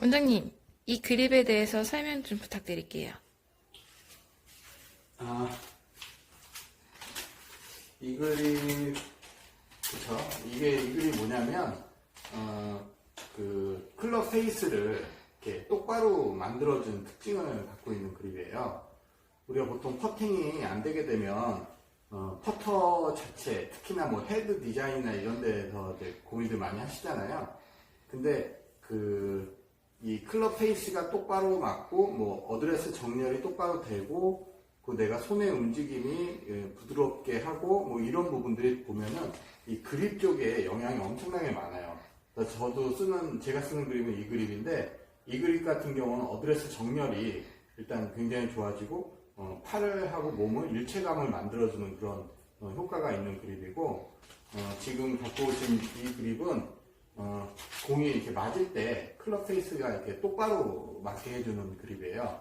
원장님, 이 그립에 대해서 설명 좀 부탁드릴게요. 아, 이 그림, 그쵸. 이게, 이 그림이 뭐냐면, 어, 그, 클럽 페이스를 이렇게 똑바로 만들어준 특징을 갖고 있는 그립이에요. 우리가 보통 퍼팅이 안 되게 되면, 어, 퍼터 자체, 특히나 뭐 헤드 디자인이나 이런 데서 고민들 많이 하시잖아요. 근데 그, 이 클럽 페이스가 똑바로 맞고, 뭐, 어드레스 정렬이 똑바로 되고, 그 내가 손의 움직임이 예, 부드럽게 하고 뭐 이런 부분들이 보면은 이 그립 쪽에 영향이 엄청나게 많아요. 저도 쓰는 제가 쓰는 그립은 이 그립인데 이 그립 같은 경우는 어드레스 정렬이 일단 굉장히 좋아지고 어, 팔을 하고 몸을 일체감을 만들어주는 그런 어, 효과가 있는 그립이고 어, 지금 갖고 오신 이 그립은 어, 공이 이렇게 맞을 때 클럽 페이스가 이렇게 똑바로 맞게 해주는 그립이에요.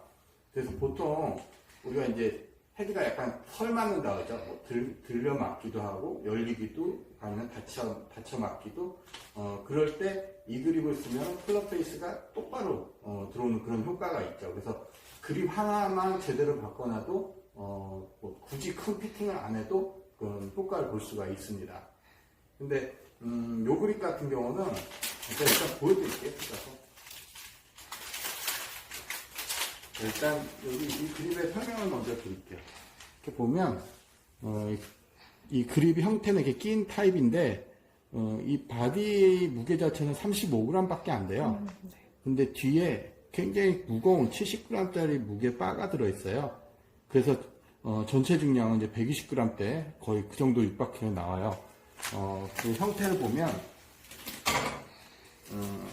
그래서 보통 우리가 이제 헤드가 약간 설 맞는다 그러죠. 뭐 들, 들려 맞기도 하고 열리기도 아니면 닫혀 닫혀 맞기도 어 그럴 때 이 그립을 쓰면 클럽 페이스가 똑바로 어, 들어오는 그런 효과가 있죠. 그래서 그립 하나만 제대로 바꿔놔도 어 뭐 굳이 큰 피팅을 안 해도 그런 효과를 볼 수가 있습니다. 근데 음, 요 그립 같은 경우는 일단 보여드릴게요. 그래서 일단 여기 이 그립의 설명을 먼저 드릴게요. 이렇게 보면 어, 이 그립 형태는 이렇게 낀 타입인데 어, 이 바디 무게 자체는 35g밖에 안 돼요. 근데 뒤에 굉장히 무거운 70g짜리 무게 바가 들어있어요. 그래서 어, 전체 중량은 이제 120g대 거의 그 정도 육박해 나와요. 어, 그 형태를 보면 어,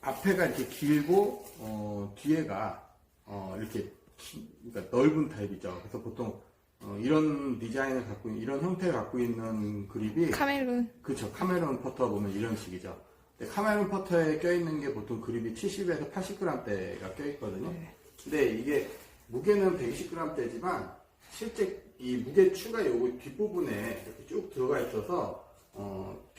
앞에가 이렇게 길고 어, 뒤에가 어, 이렇게 기- 그러니까 넓은 타입이죠. 그래서 보통 어, 이런 디자인을 갖고 있는 이런 형태를 갖고 있는 그립이 카멜룬. 그렇죠. 카메론 퍼터 보면 이런 식이죠. 근데 카메론 퍼터에 껴있는 게 보통 그립이 70에서 80g대가 껴있거든요. 근데 이게 무게는 120g대지만 실제 이 무게 추가 요거 뒷부분에 이렇게 쭉 들어가 있어서 어,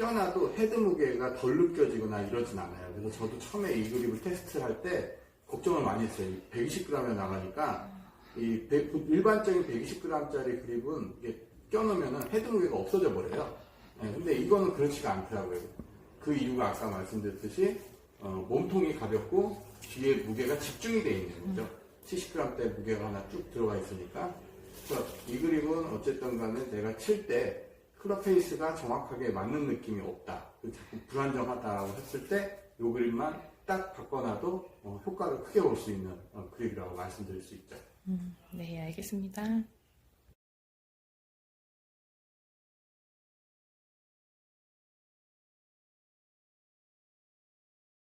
껴놔도 헤드 무게가 덜 느껴지거나 이러진 않아요. 그래서 저도 처음에 이 그립을 테스트할 때 걱정을 많이 했어요. 120g에 나가니까 이 백- 일반적인 120g짜리 그립은 이게 껴놓으면 헤드 무게가 없어져 버려요. 예, 근데 이거는 그렇지가 않더라고요. 그 이유가 아까 말씀드렸듯이 어, 몸통이 가볍고 뒤에 무게가 집중이 되어 있는 거죠. 70g대 무게가 하나 쭉 들어가 있으니까. 그래서 이 그립은 어쨌든 간에 내가 칠때 클럽 페이스가 정확하게 맞는 느낌이 없다. 자꾸 불안정하다고 했을 때 이 그립만 딱 바꿔놔도 어, 효과를 크게 볼 수 있는 어, 그립이라고 말씀드릴 수 있죠. 네, 알겠습니다.